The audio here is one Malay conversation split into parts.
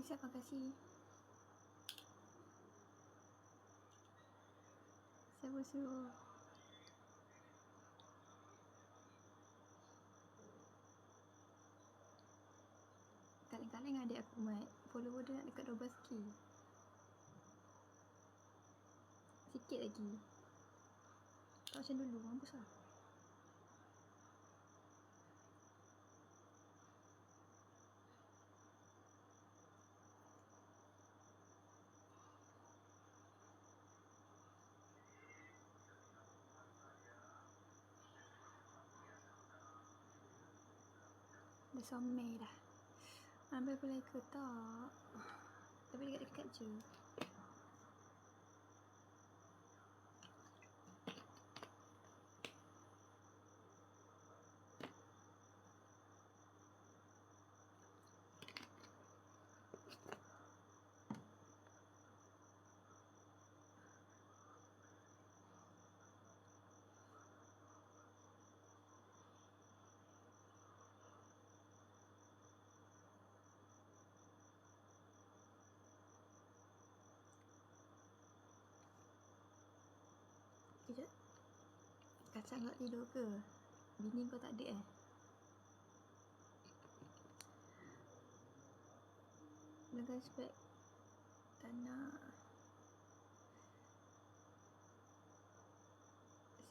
Isa, makasih. Siapa suruh? Kaleng-kaleng adik aku mat. Follower dia nak dekat 12k. Sikit lagi. Tak macam dulu, mampus lah. Dah somai dah. Ambil pulai ke tak? Tapi dekat-dekat je. Kacang nak tidur ke? Bini kau tak ada eh? Dengan spek tak nak.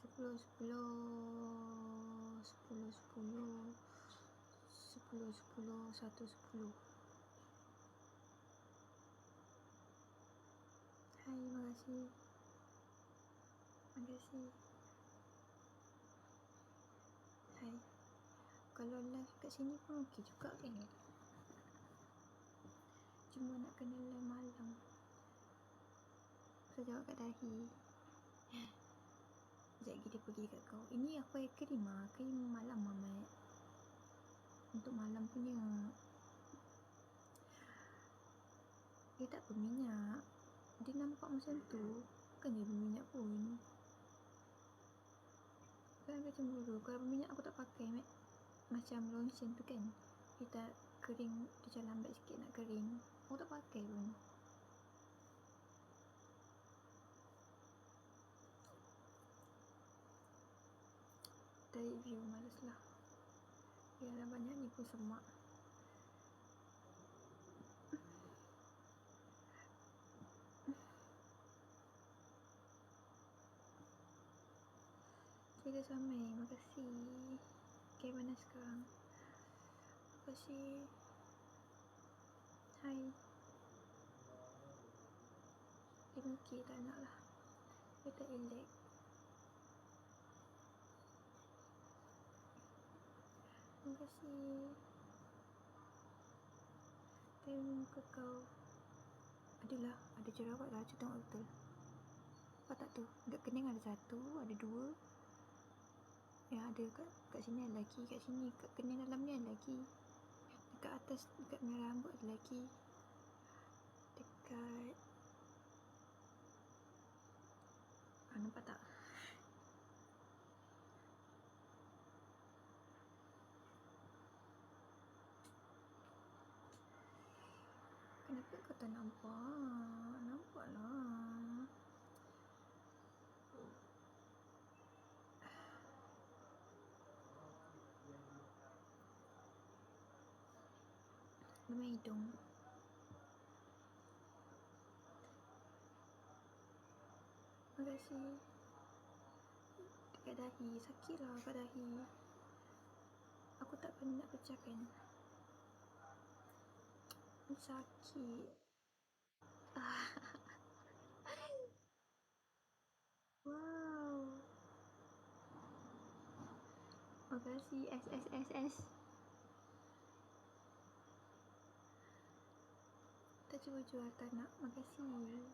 Sepuluh, sepuluh, sepuluh, sepuluh, sepuluh, sepuluh, satu, sepuluh. Hai, makasih. Terima kasih. Hai. Kalau live kat sini pun okey juga kan? Cuma nak kena live malam. Saya jawab kat dahi. Sekejap lagi dia pergi dekat kau. Ini aku air krim lah. Krim malam Mamat. Untuk malam punya. Dia tak berminyak. Dia nampak macam tu. Bukan dia berminyak pun. Kan aku cemburu. Kalau berminyak aku tak pakai. Mat. Macam lotion tu kan. Dia tak kering. Dia macam lambat sikit nak kering. Aku tak pakai pun. Tak review. Malas lah. Biarlah banyak ni pun semak. Kita sampai. Makasih. Okay, mana sekarang? Makasih. Hai. 5k tak nak lah. Dia tak elek. Terima kasih. Time muka kau. Adalah. Ada jerawat lah. Cuba tengok betul. Nampak tak tu? Dekat kening ada satu. Ada dua. Ya ada kat, kat sini ada lagi. Kat sini. Kat kening dalam ni ada lagi. Dekat atas. Dekat merah rambut ada lagi. Dekat. Ah, nampak tak? Kenapa kau tak nampak? Nampaklah. Memang hidung. Terima kasih. Dekat dahi. Sakit lah kat dahi. Aku tak pernah nak pecahkan. Sakit. wow. Makasih SSSS. Cuba jual tak nak. Makasih.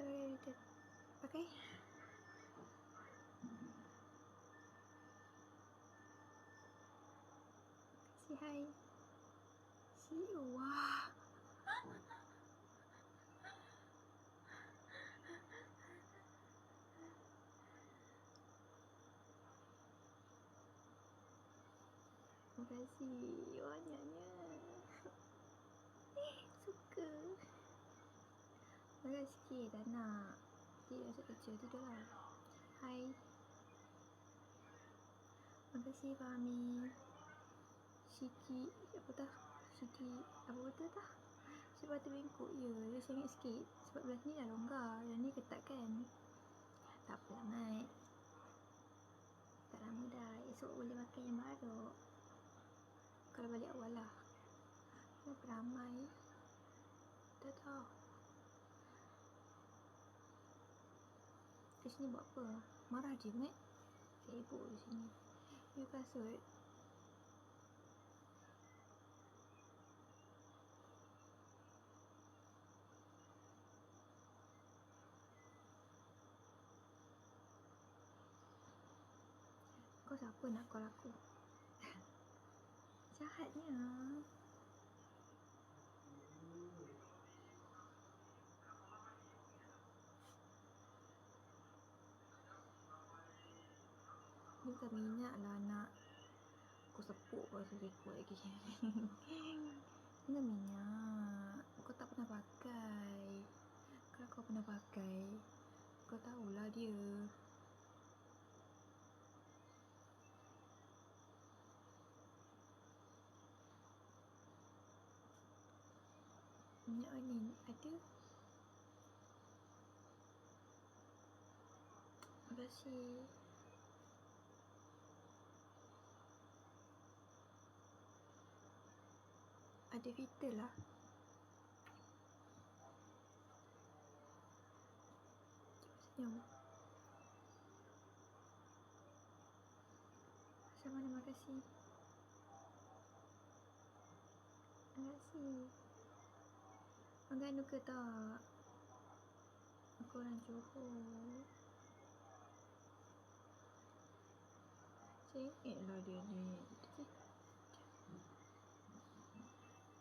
Boleh kita pakai. Say hi. See you. Wah. Terima kasih banyaknya. Agak sikit tak nak. Tidur asyik kecil. Tidurlah. Hai. Terima kasih Fahmi. Siki. Apa dah? Siki. Apa betul dah? Sebab tu bengkok. Ya, dia sengit sikit. Sebab belah ni dah longgar. Yang ni ketat kan? Tak apalah, Mat. Tak lama dah. Esok boleh makan yang baru. Kalau balik awal lah. Kenapa ramai? Tak tahu. Kat sini buat apa? Marah je, Mat. Sibuk di sini. You kasut. Kau siapa nak call aku? Jahatnya. Bukan minyak lah nak. Aku sepuk tu rekod lagi. Bukan minyak. Kau tak pernah pakai. Kalau kau pernah pakai, kau tahulah dia. Minyak ni ada. Terima kasih. Ada filter lah. Senyum. Sama terima kasih. Terima kasih. Anggap ke tak? Aku orang Johor. Sengit lah dia ni.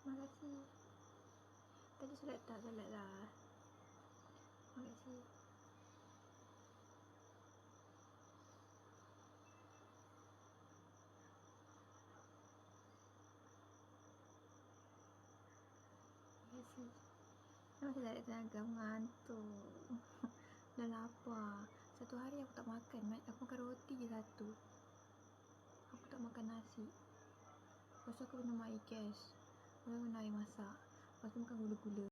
Terima kasih. Tadi solat tak? Solat lah. Terima kasih. Terima kasih. Memang saya tak tenaga mengantuk. Dah lapar. Satu hari aku tak makan. Aku makan roti je satu. Aku tak makan nasi. Lepas aku minum air gas. Tu minum air masak. Lepas tu makan gula-gula.